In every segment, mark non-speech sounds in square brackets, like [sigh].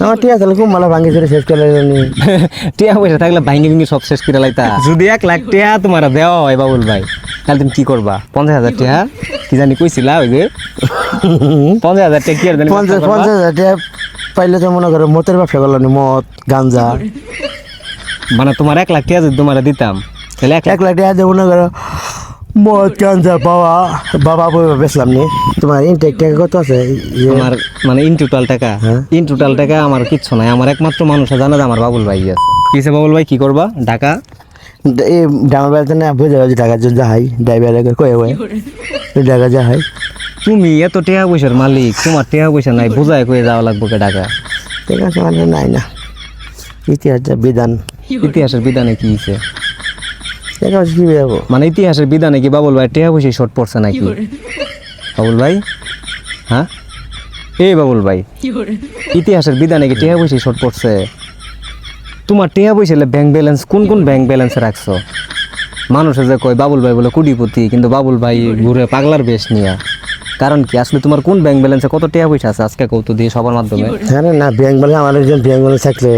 আমার টিয়া তাহলে খুব মালা ভাঙ্গি চুরি শেষ করে নি। [laughs] টিয়া পয়সা থাকলে ভাঙ্গি ভেঙ্গি সব শেষ করে লাইতা। যদি এক লাখ টিয়া তোমার দেওয়া হয় বাবুল ভাই তাহলে তুমি কি করবা? পঞ্চাশ হাজার টিয়া? কি জানি কইছিলা ওই যে? [laughs] পঞ্চাশ হাজার টিয়া কি আর জানি পঞ্চাশ ব্যবসা করবা? পঞ্চাশ হাজার টিয়া পাইলে তো মনে করো মতের ব্যবসা করলাম মদ গাঞ্জা। মানে তোমার এক লাখ টিয়া যদি তোমার দিতাম তাহলে এক লাখ টাকা দিয়ে মনে করো মদ গাঞ্জা বাবা বাবা বই বেচলাম নি। তোমার ইনটেক টাকা কত আছে? ইয়ে, আমার মানে ইন টোটাল টাকা? হ্যাঁ। ইন টোটাল টাকা আমার কিচ্ছু নাই। আমার একমাত্র মানুষ জানে যে আমার বাবুল ভাই আছে। কিসে বাবুল ভাই? কি করবা? ঢাকা? এই ডাঙর বেড়াতে না বুঝে গেছি টাকার জন্য যাহাই। ড্রাইভার কয়ে কয়ে। টাকা যাহাই। তুমি এত টিয়া পয়সার মালিক তোমার টিয়া পয়সা নাই বোঝায় কয়ে যাওয়া লাগবে কে ঢাকা ঠিক আছে মানে নাই না। ইতিহাস যা বিধান। ইতিহাসের বিধানে কি হইছে ঠিক আছে কি যাব মানে ইতিহাসের বিধানে কি বাবুল ভাই টিয়া পয়সা শর্ট পড়ছে নাকি? বাবুল ভাই? হ্যাঁ? এই বাবুল ভাই ইতিহাসের বিধানে কি টিয়া পয়সা শর্ট পড়ছে? তোমার টিয়া পয়সা ব্যাংক ব্যালেন্স কোন কোন ব্যাংক ব্যালেন্স রাখছো? মানুষে যে কয় বাবুল ভাই বলে কুটিপতি কিন্তু বাবুল ভাই ঘুরে পাগলার বেশ নিয়া। কারণ কি? আসলে তোমার কোন ব্যাংক ব্যালেন্সে কত টিয়া পয়সা আছে আজকে কৌতু দিয়ে সবার মাধ্যমে? হ্যাঁ না ব্যাংক বলে আমার ব্যাংক বলে থাকলে।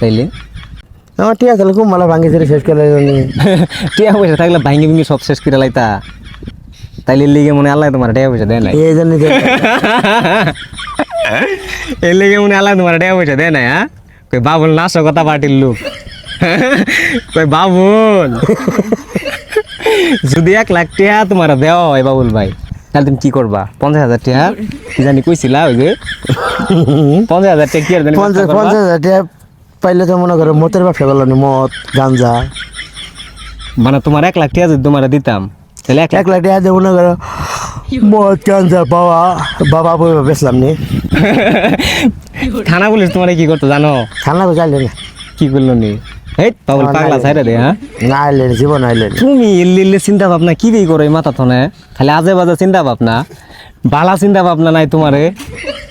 তাইলে? আমার ঠিক আছে খুব মালা ভাঙ্গি চুরি শেষ করে [laughs] টিয়া পয়সা থাকলে ভাঙ্গি ভেঙ্গি সব শেষ করে লাইতা। তাইলে লিগে মনে আল্লাহ তোমার টিয়া পয়সা দেয় নাই। এই জন্য এর লেগে মনে আল্লাহ তোমার টিয়া পয়সা দেয় নাই হ্যাঁ কই বাবুল নাশো কথা পার্টির লোক। [laughs] কই বাবুল। যদি এক লাখ টিয়া তোমার দেওয়া হয় বাবুল ভাই তাহলে তুমি কি করবা? পঞ্চাশ হাজার টিয়া কি জানি কইছিলা ওই যে? [laughs] পঞ্চাশ হাজার টিয়া কি আর জানি পঞ্চাশ হাজার টাকা পাইলে তো মনে করো মতের ব্যবসা করলাম মদ গাঞ্জা। মানে তোমার এক লাখ টিয়া যদি তোমার দিতাম তাহলে এক লাখ টাকা দিয়ে মনে করো মদ গাঞ্জা বাবা বাবা বই বেচলাম নি। [laughs] থানা পুলিশ তোমার কি করতো জানো? খানা তো চাইলে না। কি করল নি? এই বাবুল পাগলা ছাইরে দে হ্যাঁ? না আইলে না, জীবন আইলে তুমি ইল্লি ইল্লি চিন্তা ভাবনা কি দিয়ে করো এই মাথা থনে? খালি আজে বাজে চিন্তা ভাবনা। বালা চিন্তা ভাবনা নাই তোমারে।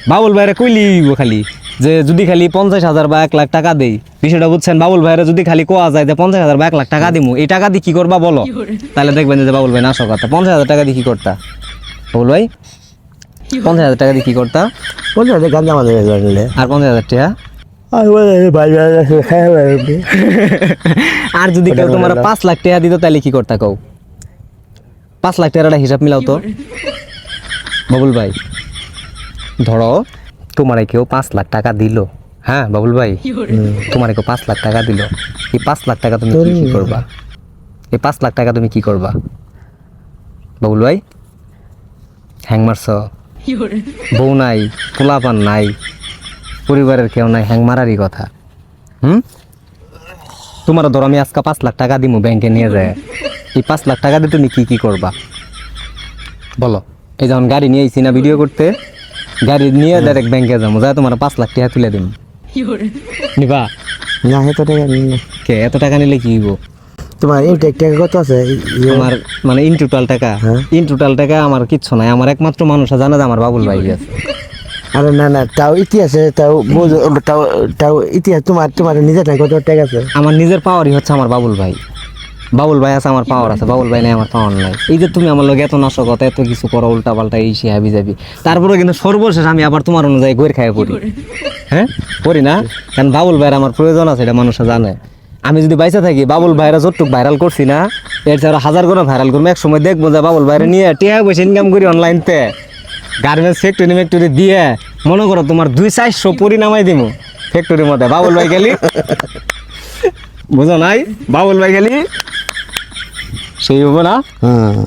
বাবুল ভাইরে কইলি খালি। যে যদি খালি পঞ্চাশ হাজার বা এক লাখ টাকা দেই বিষয়টা বুঝছেন? বাবুল ভাইরে যদি খালি কোয়া যায় যে পঞ্চাশ হাজার বা এক লাখ টাকা দিমু এই টাকা দিয়ে কি করবা বলো? তাহলে দেখবেন যে বাবুল ভাই নাশো কথা। পঞ্চাশ হাজার টাকা দিয়ে কি করতা? বাবুল ভাই? পঞ্চাশ হাজার টাকা দিয়ে কি করতা? পঞ্চাশ হাজার গাঞ্জা মাঝে নিলে আর পঞ্চাশ হাজার টাকা? আর ভাই ভাই আর যদি কেউ তোমার পাঁচ লাখ টাকা দিত তাহলে কি করতা কও? পাঁচ লাখ টাকার একটা হিসাব মিলাও তো। বাবুল ভাই ধরো তোমার কেউ পাঁচ লাখ টাকা দিল। হ্যাঁ বাবুল ভাই? তোমার কেউ পাঁচ লাখ টাকা দিল। এই পাঁচ লাখ টাকা তুমি কি করবা? এই পাঁচ লাখ টাকা তুমি কি করবা? বাবুল ভাই? হ্যাং মারছ? বউ নাই পোলাপান নাই পরিবারের কেউ নাই হ্যাং মারারই কথা। হুম? তোমার ধরো আমি আজকে পাঁচ লাখ টাকা দিমু ব্যাংকে নিয়ে যায়। এই পাঁচ লাখ টাকা দিয়ে তুমি কি কি করবা? বলো। এই যখন গাড়ি নিয়ে আইছি না ভিডিও করতে। গাড়ি নিয়ে ডাইরেক্ট ব্যাংকে যাব যা তোমার পাঁচ লাখ টাকা তুলে দিম। নিবা? না এত টাকা নিই কে এত টাকা নিলে কি হইব? তোমার ইনটেক টাকা কত আছে? ইয়ে, আমার মানে ইন টোটাল টাকা। হ্যাঁ। ইন টোটাল টাকা আমার কিচ্ছু নাই আমার একমাত্র মানুষ জানে যে আমার বাবুল ভাই আছে। আরে না না তাও ইতিহাসে তাও বোঝো তাও তাও ইতিহাস তোমার তোমার নিজের টাকা কত টাকা আছে? আমার নিজের পাওয়ারই হচ্ছে আমার বাবুল ভাই। বাবুল ভাই আছে আমার পাওয়ার আছে। বাবুল ভাই নাই আমার পাওয়ার নাই। এই যে তুমি আমার লোক এত নাশকতা এত কিছু করো উল্টা পাল্টা এই সে হাবি যাবি। তারপরে কিন্তু সর্বশেষ আমি আবার তোমার অনুযায়ী গৈর খাই পড়ি। হ্যাঁ? পড়ি না? কারণ বাবুল ভাইয়ের আমার প্রয়োজন আছে এটা মানুষে জানে। আমি যদি বাইসে থাকি বাবুল ভাইরা যতটুক ভাইরাল করছি না এর আরও হাজার করে ভাইরাল করব। এক সময় দেখব যে বাবুল ভাইরা নিয়ে টিয়া পয়সা ইনকাম করি অনলাইনতে গার্মেন্টস ফ্যাক্টরি ফ্যাক্টরি দিয়ে মনে করো তোমার দুই চারশো পরিণামাই দিব ফ্যাক্টরির মধ্যে। বাবুল ভাই গেলি? [laughs] বুঝো নাই? বাবুল ভাই গেলি? সেই হব না হুম